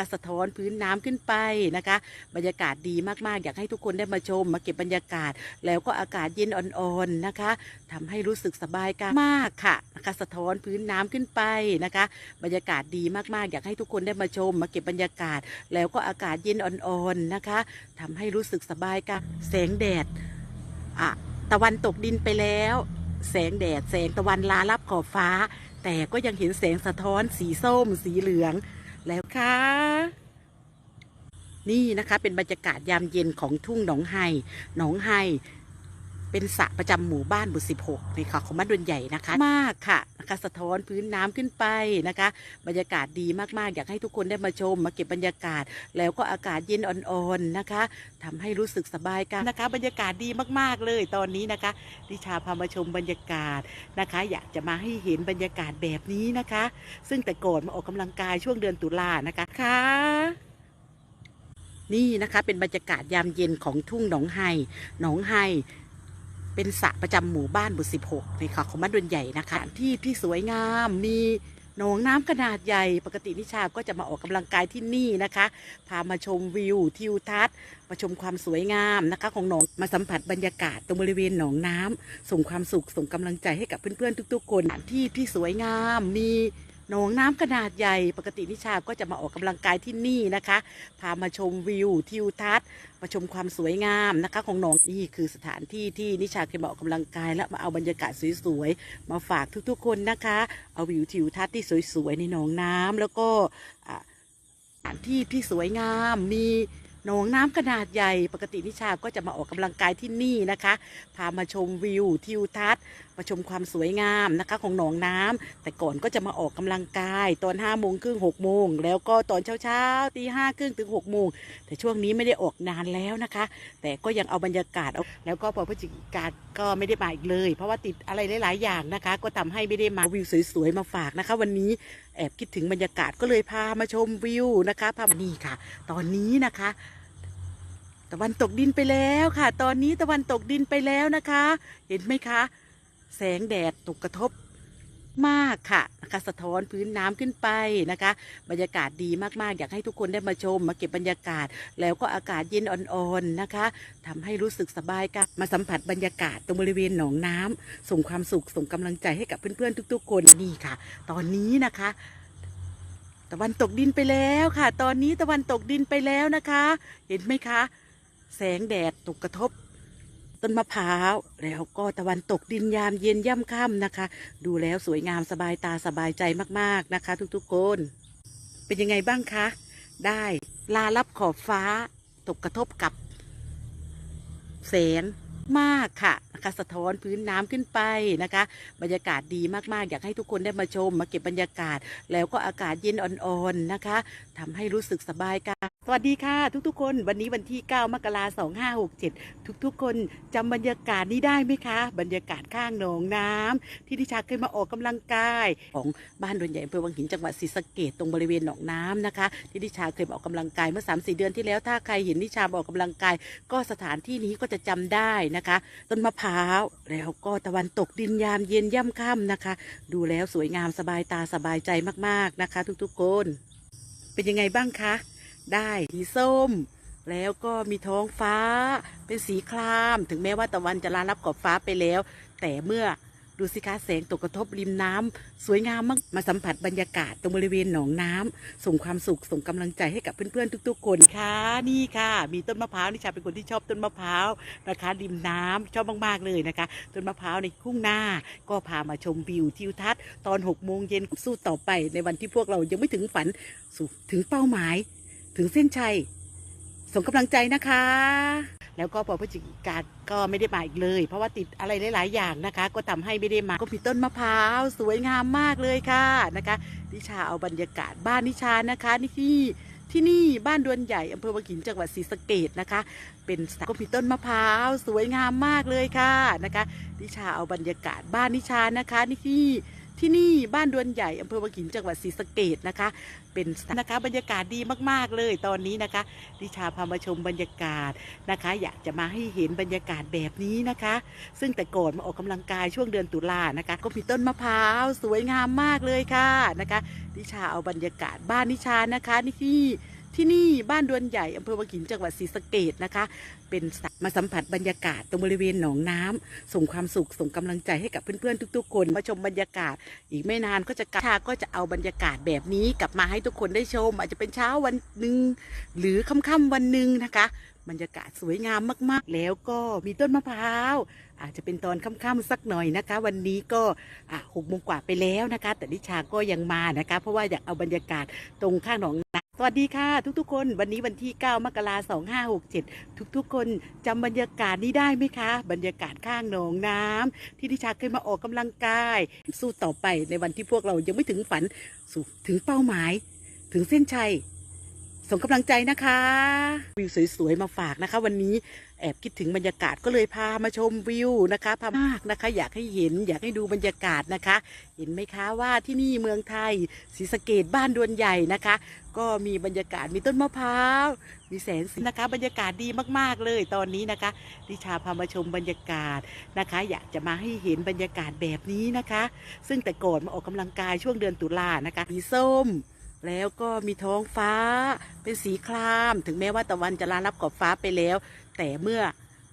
นะคะสะท้อนพื้นน้ำขึ้นไปนะคะ บรรยากาศดีมากๆ อยากให้ทุกคนได้มาชม มาเก็บบรรยากาศ แล้วก็อากาศเย็นอ่อนๆนะคะทำให้รู้สึกสบายกายมากค่ะนะคะสะท้อนพื้นน้ำขึ้นไปนะคะ บรรยากาศดีมากๆ อยากให้ทุกคนได้มาชม มาเก็บบรรยากาศ แล้วก็อากาศเย็นอ่อนๆนะคะทำให้รู้สึกสบายกายแสงแดดอะตะวันตกดินไปแล้ว แสงแดด แสงตะวันลาลับขอบฟ้า แต่ก็ยังเห็นแสงสะท้อนสีส้ม สีเหลือง แล้วค่ะ นี่นะคะเป็นบรรยากาศยามเย็นของทุ่งหนองไฮหนองไฮ เป็นสระประจำหมู่บ้านบุสิบหกในค่ะของบ้านดวนใหญ่นะคะ มากค่ะนะคะสะท้อนพื้นน้ำขึ้นไปนะคะ บรรยากาศดีมากๆ อยากให้ทุกคนได้มาชม มาเก็บบรรยากาศ แล้วก็อากาศเย็นอ่อนๆนะคะทำให้รู้สึกสบายกันนะคะ บรรยากาศดีมากๆเลยตอนนี้นะคะดิชาพามาชมบรรยากาศนะคะ อยากจะมาให้เห็นบรรยากาศแบบนี้นะคะ ซึ่งแต่ก่อนมาออกกำลังกายช่วงเดือนตุลานะคะค่ะนี่นะคะเป็นบรรยากาศยามเย็นของทุ่งหนองไฮหนองไฮ เป็นสระประจำหมู่บ้านบุสิบหกในค่ะของบ้านดวนใหญ่นะคะที่ที่สวยงามมีหนองน้ำขนาดใหญ่ ปกตินิชาก็จะมาออกกำลังกายที่นี่นะคะ พามาชมวิวทิวทัศน์มาชมความสวยงามนะคะ ของหนองมาสัมผัสบรรยากาศตรงบริเวณหนองน้ำส่งความสุขส่งกำลังใจให้กับเพื่อนๆทุก ๆ คนที่ที่สวยงามมี หนองน้ำขนาดใหญ่ ปกตินิชาก็จะมาออกกำลังกายที่นี่นะคะ พามาชมวิวทิวทัศน์มาชมความสวยงามนะคะของหนองนี่คือสถานที่ที่นิชาเคยมาออกกำลังกาย และมาเอาบรรยากาศสวยๆมาฝากทุกๆคนนะคะ เอาวิวทิวทัศน์ที่สวยๆในหนองน้ำแล้วก็สถานที่ที่สวยงามมี หนองน้ำขนาดใหญ่ปกตินิชาก็จะมาออกกำลังกายที่นี่นะคะ พามาชมวิวทิวทัศน์มาชมความสวยงามนะคะของหนองน้ำแต่ก่อนก็จะมาออกกำลังกายตอนห้าโมงครึ่งหกโมงแล้วก็ตอนเช้าเช้าตีห้าครึ่งถึงหกโมงแต่ช่วงนี้ไม่ได้ออกนานแล้วนะคะ แต่ก็ยังเอาบรรยากาศเอาแล้วก็พอพฤศจิกาก็ไม่ได้มาอีกเลย เพราะว่าติดอะไรหลาย ๆ อย่างนะคะ ก็ทำให้ไม่ได้มาวิวสวยๆมาฝากนะคะ วันนี้ แอบคิดถึงบรรยากาศก็เลยพามาชมวิวนะคะพามานี่ค่ะ ตอนนี้นะคะ ตะวันตกดินไปแล้วค่ะ ตอนนี้ตะวันตกดินไปแล้วนะคะ เห็นไหมคะ แสงแดดตกกระทบ มากค่ะนะคะสะท้อนพื้นน้ำขึ้นไปนะคะ บรรยากาศดีมากๆ อยากให้ทุกคนได้มาชม มาเก็บบรรยากาศ แล้วก็อากาศเย็นอ่อนๆนะคะทำให้รู้สึกสบายกันมาสัมผัสบรรยากาศตรงบริเวณหนองน้ำส่งความสุขส่งกำลังใจให้กับเพื่อนๆทุก ๆ คนนี่ค่ะ ตอนนี้นะคะตะวันตกดินไปแล้วค่ะ ตอนนี้ตะวันตกดินไปแล้วนะคะ เห็นไหมคะ แสงแดดตกกระทบ ต้นมะพร้าว แล้วก็ตะวันตกดินยามเย็นย่ำค่ำนะคะ ดูแล้วสวยงามสบายตาสบายใจมากๆนะคะ ทุกๆคน เป็นยังไงบ้างคะ ได้ลาลับขอบฟ้า ตกกระทบกับแสง มากค่ะนะคะสะท้อนพื้นน้ำขึ้นไปนะคะ บรรยากาศดีมากๆ อยากให้ทุกคนได้มาชม มาเก็บบรรยากาศ แล้วก็อากาศเย็นอ่อนๆนะคะทำให้รู้สึกสบายกายสวัสดีค่ะ ทุกๆ คน วันนี้วันที่ 9 มกราคม2567ทุกๆ คนจำบรรยากาศนี้ได้ไหมคะ บรรยากาศข้างหนองน้ำที่ดิชาเคยมาออกกำลังกายของบ้านดนใหญ่อำเภอวังหินจังหวัดศรีสะเกดตรงบริเวณหนองน้ำนะคะ ที่ดิชาเคยมาออกกำลังกายเมื่อ3-4เดือนที่แล้วถ้าใครเห็นดิชามาออกกำลังกาย ก็สถานที่นี้ก็จะจำได้นะคะ ต้นมะพร้าวแล้วก็ตะวันตกดินยามเย็นย่ำค่ำนะคะ ดูแล้วสวยงามสบายตาสบายใจมากๆนะคะ ทุกๆคนเป็นยังไงบ้างคะ ได้สีส้ม แล้วก็มีท้องฟ้าเป็นสีคราม ถึงแม้ว่าตะวันจะลาลับขอบฟ้าไปแล้ว แต่เมื่อ ดูสิคะแสงตกกระทบริมน้ำสวยงามมากมาสัมผัสบรรยากาศตรงบริเวณหนองน้ำส่งความสุขส่งกำลังใจให้กับเพื่อนๆทุก ๆ คนค่ะนี่ค่ะ มีต้นมะพร้าวนิชาเป็นคนที่ชอบต้นมะพร้าวนะคะ ริมน้ำชอบมากๆเลยนะคะ ต้นมะพร้าวในคุ้งหน้า ก็พามาชมวิวทิวทัศน์ตอนหกโมงเย็นสู้ต่อไปในวันที่พวกเรายังไม่ถึงฝันถึงเป้าหมาย ถึงเส้นชัยส่งกำลังใจนะคะ แล้วก็พอพฤศจิกาก็ไม่ได้มาอีกเลย เพราะว่าติดอะไรหลาย ๆ อย่างนะคะ ก็ทำให้ไม่ได้มาก็มีต้นมะพร้าวสวยงามมากเลยค่ะนะคะนิชาเอาบรรยากาศบ้านนิชานะคะนี่ที่ที่นี่บ้านดวนใหญ่อำเภอวังหินจังหวัดศรีสะเกดนะคะ เป็นสก็มีต้นมะพร้าวสวยงามมากเลยค่ะนะคะนิชาเอาบรรยากาศบ้านนิชานะคะนี่ที่ ที่นี่บ้านดวนใหญ่อำเภอวังหินจังหวัดศรีสะเกดนะคะ เป็นนะคะบรรยากาศดีมากๆเลยตอนนี้นะคะดิชาพามาชมบรรยากาศนะคะ อยากจะมาให้เห็นบรรยากาศแบบนี้นะคะ ซึ่งแต่ก่อนมาออกกำลังกายช่วงเดือนตุลานะคะ ก็มีต้นมะพร้าวสวยงามมากเลยค่ะนะคะ ดิชาเอาบรรยากาศบ้านนิชานะคะนี่ ที่นี่บ้านดวนใหญ่อำเภอวังหินจังหวัดศรีสะเกดนะคะ เป็นมาสัมผัสบรรยากาศตรงบริเวณหนองน้ำส่งความสุขส่งกำลังใจให้กับเพื่อนๆทุก ๆ คนมาชมบรรยากาศ อีกไม่นานก็จะกลับชาก็จะเอาบรรยากาศแบบนี้กลับมาให้ทุกคนได้ชม อาจจะเป็นเช้าวันหนึ่งหรือค่ำๆวันหนึ่งนะคะ บรรยากาศสวยงามมากๆ แล้วก็มีต้นมะพร้าวอาจจะเป็นตอนค่ำๆสักหน่อยนะคะ วันนี้ก็หกโมงกว่าไปแล้วนะคะ แต่นิชาก็ยังมานะคะ เพราะว่าอยากเอาบรรยากาศตรงข้างหนองน้ำ วัสดีค่ะทุกๆคนวันนี้วันที่ 9 มกราคม2567ทุกๆ คนจำบรรยากาศนี้ได้ไหมคะ บรรยากาศข้างหนองน้ำที่นิชาเคยมาออกกำลังกาย สู้ต่อไปในวันที่พวกเรายังไม่ถึงฝันสู่ถึงเป้าหมาย ถึงเส้นชัยส่งกำลังใจนะคะ วิวสวยๆมาฝากนะคะ วันนี้ แอบคิดถึงบรรยากาศก็เลยพามาชมวิวนะคะพามากนะคะ อยากให้เห็นอยากให้ดูบรรยากาศนะคะ เห็นไหมคะว่าที่นี่เมืองไทยศรีสะเกดบ้านดวนใหญ่นะคะ ก็มีบรรยากาศมีต้นมะพร้าวมีแสงสีนะคะ บรรยากาศดีมากๆเลยตอนนี้นะคะดิชาพามาชมบรรยากาศนะคะ อยากจะมาให้เห็นบรรยากาศแบบนี้นะคะ ซึ่งแต่ก่อนมาออกกำลังกายช่วงเดือนตุลานะคะสีส้ม แล้วก็มีท้องฟ้าเป็นสีคราม ถึงแม้ว่าตะวันจะลาลับขอบฟ้าไปแล้ว แต่เมื่อ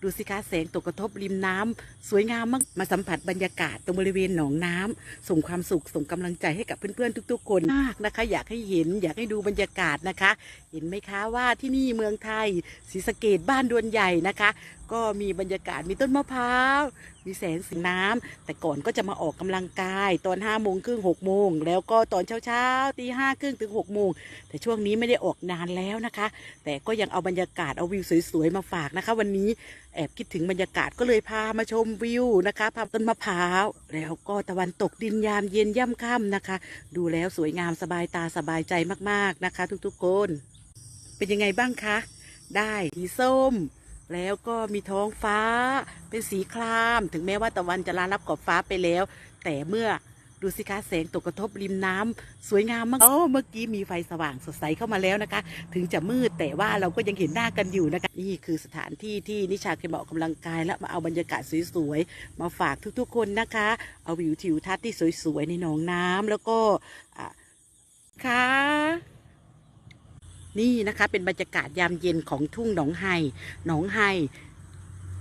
ดูสิคะแสงตกกระทบริมน้ำสวยงามมากมาสัมผัสบรรยากาศตรงบริเวณหนองน้ำส่งความสุขส่งกำลังใจให้กับเพื่อนๆทุก ๆ คนมากนะคะ อยากให้เห็นอยากให้ดูบรรยากาศนะคะ เห็นไหมคะว่าที่นี่เมืองไทยศรีสะเกดบ้านดวนใหญ่นะคะ ก็มีบรรยากาศมีต้นมะพร้าว มีแสงสีน้ำแต่ก่อนก็จะมาออกกำลังกาย ตอนห้าโมงครึ่งหกโมงแล้วก็ตอนเช้าเช้าๆตีห้าครึ่งถึงหกโมงแต่ช่วงนี้ไม่ได้ออกนานแล้วนะคะ แต่ก็ยังเอาบรรยากาศเอาวิวสวยๆมาฝากนะคะ วันนี้แอบคิดถึงบรรยากาศก็เลยพามาชมวิวนะคะพาต้นมะพร้าว แล้วก็ตะวันตกดินยามเย็นย่ำค่ำนะคะ ดูแล้วสวยงามสบายตาสบายใจมากๆนะคะ ทุกๆคน เป็นยังไงบ้างคะ ได้สีส้ม แล้วก็มีท้องฟ้าเป็นสีคราม ถึงแม้ว่าตะวันจะลาลับขอบฟ้าไปแล้ว แต่เมื่อดูสิคะแสงตกกระทบริมน้ำสวยงามมากโอ้เมื่อกี้มีไฟสว่างสดใสเข้ามาแล้วนะคะ ถึงจะมืดแต่ว่าเราก็ยังเห็นหน้ากันอยู่นะคะ นี่คือสถานที่ที่นิชาเคยมาออกกำลังกาย และมาเอาบรรยากาศสวยๆ มาฝากทุกๆคนนะคะ เอาวิวทิวทัศน์ที่สวยๆ ในหนองน้ำแล้วก็อะค่ะ นี่นะคะ เป็นบรรยากาศยามเย็นของทุ่งหนองไฮหนองไฮ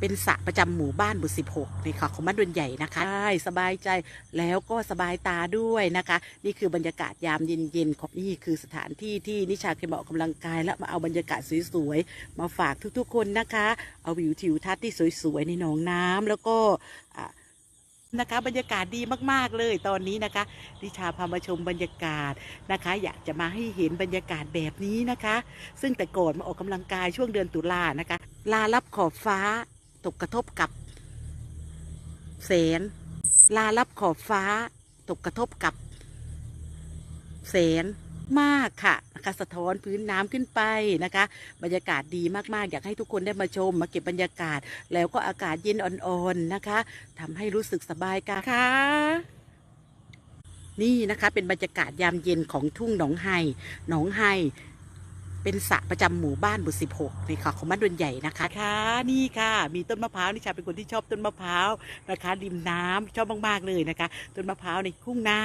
เป็นสระประจำหมู่บ้านบุตรสิบหกในค่ะของบ้านดวนใหญ่นะคะใช่สบายใจแล้วก็สบายตาด้วยนะคะ นี่คือบรรยากาศยามเย็นๆของนี่คือสถานที่ที่นิชาเคยมาออกกำลังกาย และมาเอาบรรยากาศสวยๆมาฝากทุกๆคนนะคะ เอาวิวทิวทัศน์ที่สวยๆในหนองน้ำแล้วก็อะ นะคะ บรรยากาศดีมากๆเลยตอนนี้นะคะนิชาพามาชมบรรยากาศนะคะ อยากจะมาให้เห็นบรรยากาศแบบนี้นะคะ ซึ่งแต่ก่อนมาออกกำลังกายช่วงเดือนตุลานะคะ ลาลับขอบฟ้าตกกระทบกับแสงลาลับขอบฟ้าตกกระทบกับแสง มากค่ะนะคะสะท้อนพื้นน้ำขึ้นไปนะคะ บรรยากาศดีมากๆ อยากให้ทุกคนได้มาชม มาเก็บบรรยากาศ แล้วก็อากาศเย็นอ่อนๆนะคะทำให้รู้สึกสบายกันค่ะนี่นะคะเป็นบรรยากาศยามเย็นของทุ่งหนองไฮหนองไฮ เป็นสระประจำหมู่บ้านบุสิบหกในค่ะของบ้านดวนใหญ่นะคะค่ะนี่ค่ะ มีต้นมะพร้าวนิชาเป็นคนที่ชอบต้นมะพร้าวนะคะริมน้ำชอบมากๆเลยนะคะ ต้นมะพร้าวในทุ่งนา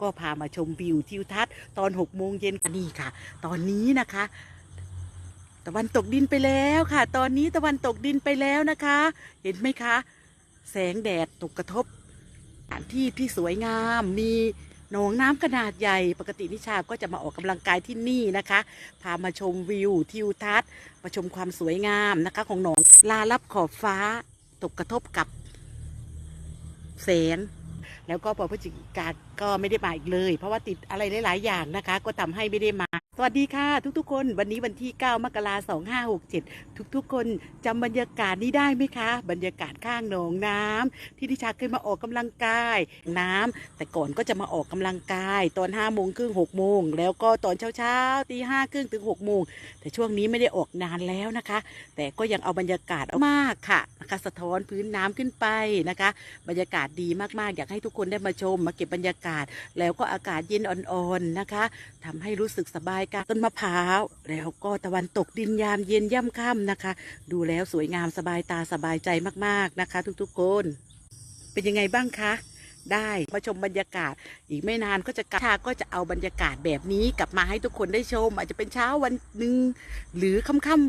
ก็พามาชมวิวทิวทัศน์ตอนหกโมงเย็นกันนี่ค่ะ ตอนนี้นะคะตะวันตกดินไปแล้วค่ะ ตอนนี้ตะวันตกดินไปแล้วนะคะ เห็นไหมคะ แสงแดดตกกระทบสถานที่ที่สวยงามมี หนองน้ำขนาดใหญ่ปกตินิชาก็จะมาออกกำลังกายที่นี่นะคะ พามาชมวิวทิวทัศน์มาชมความสวยงามนะคะ ของหนองลาลับขอบฟ้าตกกระทบกับแสงแล้วก็พอพฤศจิกาก็ไม่ได้มาอีกเลย เพราะว่าติดอะไรหลาย ๆ อย่างนะคะ ก็ทำให้ไม่ได้มา สวัสดีค่ะทุกๆ คนวันนี้วันที่ 9 มกราคม2567ทุกๆ คนจำบรรยากาศนี้ได้ไหมคะ บรรยากาศข้างหนองน้ำที่ดิชาเคยมาออกกำลังกายน้ำแต่ก่อนก็จะมาออกกำลังกาย ตอน5โมงครึ่ง6โมงแล้วก็ตอนเช้าๆตีห้าครึ่งถึง6โมงแต่ช่วงนี้ไม่ได้ออกนานแล้วนะคะ แต่ก็ยังเอาบรรยากาศเอามากค่ะนะคะสะท้อนพื้นน้ำขึ้นไปนะคะ บรรยากาศดีมากๆ อยากให้ทุกคนได้มาชม มาเก็บบรรยากาศ แล้วก็อากาศเย็นอ่อนๆนะคะทำให้รู้สึกสบายกาต้นมะพร้าว แล้วก็ตะวันตกดินยามเย็นย่ำค่ำนะคะ ดูแล้วสวยงามสบายตาสบายใจมากๆนะคะ ทุกๆคนเป็นยังไงบ้างคะได้มาชมบรรยากาศ อีกไม่นานก็จะกลับชาก็จะเอาบรรยากาศแบบนี้กลับมาให้ทุกคนได้ชม อาจจะเป็นเช้าวันหนึ่งหรือค่ำๆ